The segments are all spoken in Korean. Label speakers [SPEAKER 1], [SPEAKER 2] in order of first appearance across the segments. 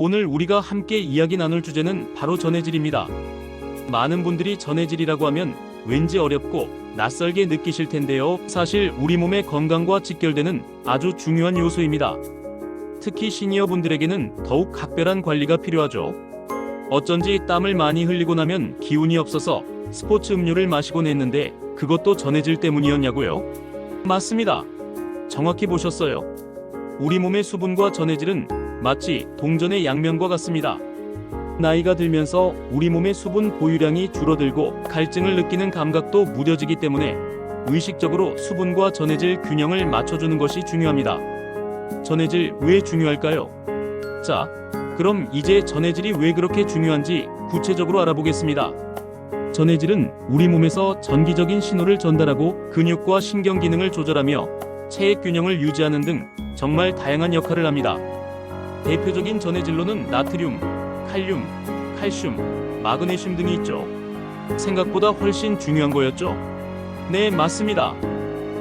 [SPEAKER 1] 오늘 우리가 함께 이야기 나눌 주제는 바로 전해질입니다. 많은 분들이 전해질이라고 하면 왠지 어렵고 낯설게 느끼실 텐데요. 사실 우리 몸의 건강과 직결되는 아주 중요한 요소입니다. 특히 시니어 분들에게는 더욱 각별한 관리가 필요하죠. 어쩐지 땀을 많이 흘리고 나면 기운이 없어서 스포츠 음료를 마시곤 했는데 그것도 전해질 때문이었냐고요? 맞습니다. 정확히 보셨어요. 우리 몸의 수분과 전해질은 마치 동전의 양면과 같습니다. 나이가 들면서 우리 몸의 수분 보유량이 줄어들고 갈증을 느끼는 감각도 무뎌지기 때문에 의식적으로 수분과 전해질 균형을 맞춰주는 것이 중요합니다. 전해질 왜 중요할까요? 자, 그럼 이제 전해질이 왜 그렇게 중요한지 구체적으로 알아보겠습니다. 전해질은 우리 몸에서 전기적인 신호를 전달하고 근육과 신경 기능을 조절하며 체액 균형을 유지하는 등 정말 다양한 역할을 합니다. 대표적인 전해질로는 나트륨, 칼륨, 칼슘, 마그네슘 등이 있죠. 생각보다 훨씬 중요한 거였죠? 네, 맞습니다.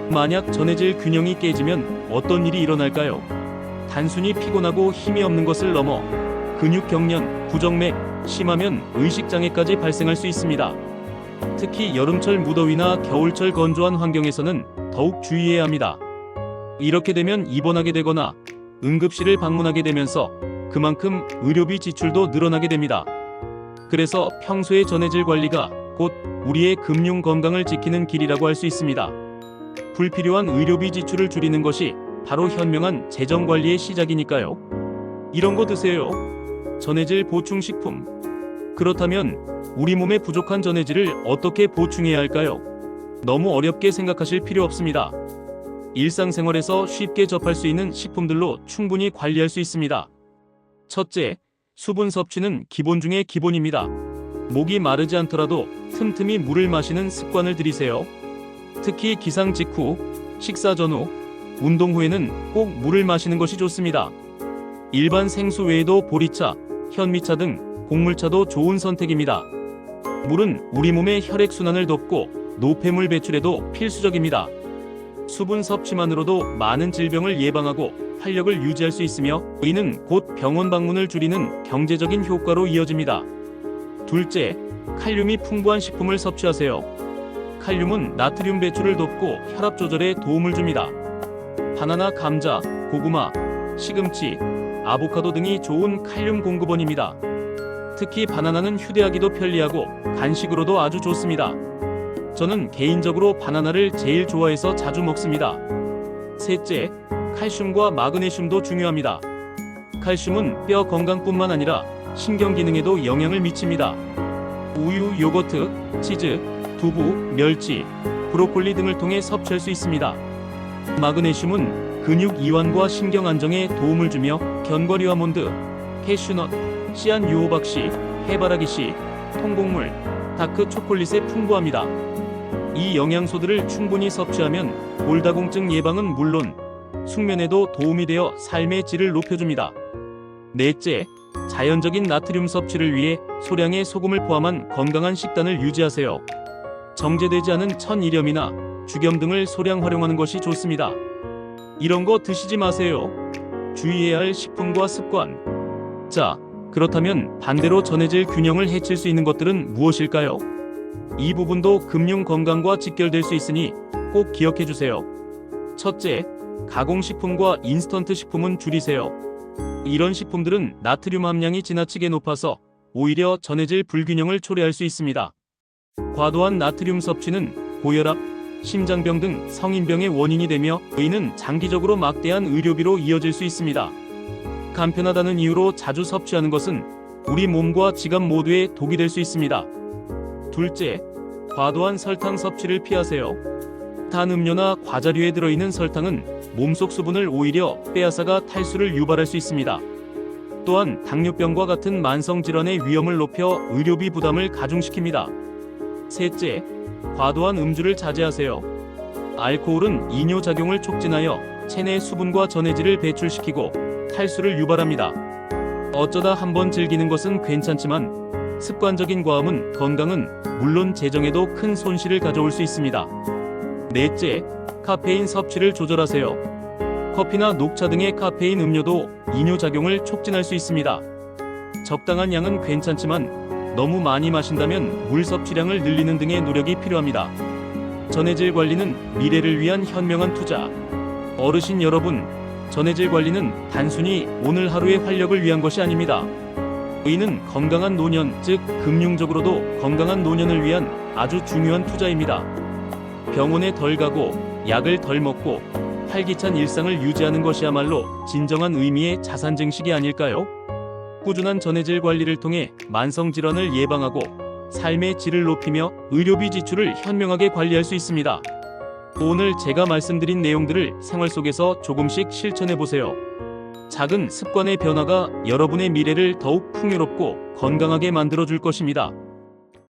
[SPEAKER 1] 만약 전해질 균형이 깨지면 어떤 일이 일어날까요? 단순히 피곤하고 힘이 없는 것을 넘어 근육 경련, 부정맥, 심하면 의식장애까지 발생할 수 있습니다. 특히 여름철 무더위나 겨울철 건조한 환경에서는 더욱 주의해야 합니다. 이렇게 되면 입원하게 되거나 응급실을 방문하게 되면서 그만큼 의료비 지출도 늘어나게 됩니다. 그래서 평소의 전해질 관리가 곧 우리의 금융 건강을 지키는 길이라고 할 수 있습니다. 불필요한 의료비 지출을 줄이는 것이 바로 현명한 재정 관리의 시작이니까요. 이런 거 드세요. 전해질 보충 식품. 그렇다면 우리 몸에 부족한 전해질을 어떻게 보충해야 할까요? 너무 어렵게 생각하실 필요 없습니다. 일상생활에서 쉽게 접할 수 있는 식품들로 충분히 관리할 수 있습니다. 첫째, 수분 섭취는 기본 중의 기본입니다. 목이 마르지 않더라도 틈틈이 물을 마시는 습관을 들이세요. 특히 기상 직후, 식사 전후, 운동 후에는 꼭 물을 마시는 것이 좋습니다. 일반 생수 외에도 보리차, 현미차 등 곡물차도 좋은 선택입니다. 물은 우리 몸의 혈액순환을 돕고 노폐물 배출에도 필수적입니다. 수분 섭취만으로도 많은 질병을 예방하고 활력을 유지할 수 있으며 이는 곧 병원 방문을 줄이는 경제적인 효과로 이어집니다. 둘째, 칼륨이 풍부한 식품을 섭취하세요. 칼륨은 나트륨 배출을 돕고 혈압 조절에 도움을 줍니다. 바나나, 감자, 고구마, 시금치, 아보카도 등이 좋은 칼륨 공급원입니다. 특히 바나나는 휴대하기도 편리하고 간식으로도 아주 좋습니다. 저는 개인적으로 바나나를 제일 좋아해서 자주 먹습니다. 셋째, 칼슘과 마그네슘도 중요합니다. 칼슘은 뼈 건강뿐만 아니라 신경 기능에도 영향을 미칩니다. 우유, 요거트, 치즈, 두부, 멸치, 브로콜리 등을 통해 섭취할 수 있습니다. 마그네슘은 근육 이완과 신경 안정에 도움을 주며 견과류 아몬드, 캐슈넛, 씨앗 유호박 씨, 해바라기 씨, 통곡물, 다크 초콜릿에 풍부합니다. 이 영양소들을 충분히 섭취하면 골다공증 예방은 물론 숙면에도 도움이 되어 삶의 질을 높여줍니다. 넷째, 자연적인 나트륨 섭취를 위해 소량의 소금을 포함한 건강한 식단을 유지하세요. 정제되지 않은 천일염이나 죽염 등을 소량 활용하는 것이 좋습니다. 이런 거 드시지 마세요. 주의해야 할 식품과 습관. 자, 그렇다면 반대로 전해질 균형을 해칠 수 있는 것들은 무엇일까요? 이 부분도 금융 건강과 직결될 수 있으니 꼭 기억해 주세요. 첫째, 가공식품과 인스턴트 식품은 줄이세요. 이런 식품들은 나트륨 함량이 지나치게 높아서 오히려 전해질 불균형을 초래할 수 있습니다. 과도한 나트륨 섭취는 고혈압, 심장병 등 성인병의 원인이 되며 이는 장기적으로 막대한 의료비로 이어질 수 있습니다. 간편하다는 이유로 자주 섭취하는 것은 우리 몸과 지갑 모두에 독이 될 수 있습니다. 둘째, 과도한 설탕 섭취를 피하세요. 단 음료나 과자류에 들어있는 설탕은 몸속 수분을 오히려 빼앗아가 탈수를 유발할 수 있습니다. 또한 당뇨병과 같은 만성 질환의 위험을 높여 의료비 부담을 가중시킵니다. 셋째, 과도한 음주를 자제하세요. 알코올은 이뇨 작용을 촉진하여 체내 수분과 전해질을 배출시키고 탈수를 유발합니다. 어쩌다 한번 즐기는 것은 괜찮지만 습관적인 과음은 건강은 물론 재정에도 큰 손실을 가져올 수 있습니다. 넷째, 카페인 섭취를 조절하세요. 커피나 녹차 등의 카페인 음료도 이뇨 작용을 촉진할 수 있습니다. 적당한 양은 괜찮지만 너무 많이 마신다면 물 섭취량을 늘리는 등의 노력이 필요합니다. 전해질 관리는 미래를 위한 현명한 투자. 어르신 여러분, 전해질 관리는 단순히 오늘 하루의 활력을 위한 것이 아닙니다. 의는 건강한 노년, 즉 금융적으로도 건강한 노년을 위한 아주 중요한 투자입니다. 병원에 덜 가고 약을 덜 먹고 활기찬 일상을 유지하는 것이야말로 진정한 의미의 자산 증식이 아닐까요? 꾸준한 전해질 관리를 통해 만성 질환을 예방하고 삶의 질을 높이며 의료비 지출을 현명하게 관리할 수 있습니다. 오늘 제가 말씀드린 내용들을 생활 속에서 조금씩 실천해 보세요. 작은 습관의 변화가 여러분의 미래를 더욱 풍요롭고 건강하게 만들어 줄 것입니다.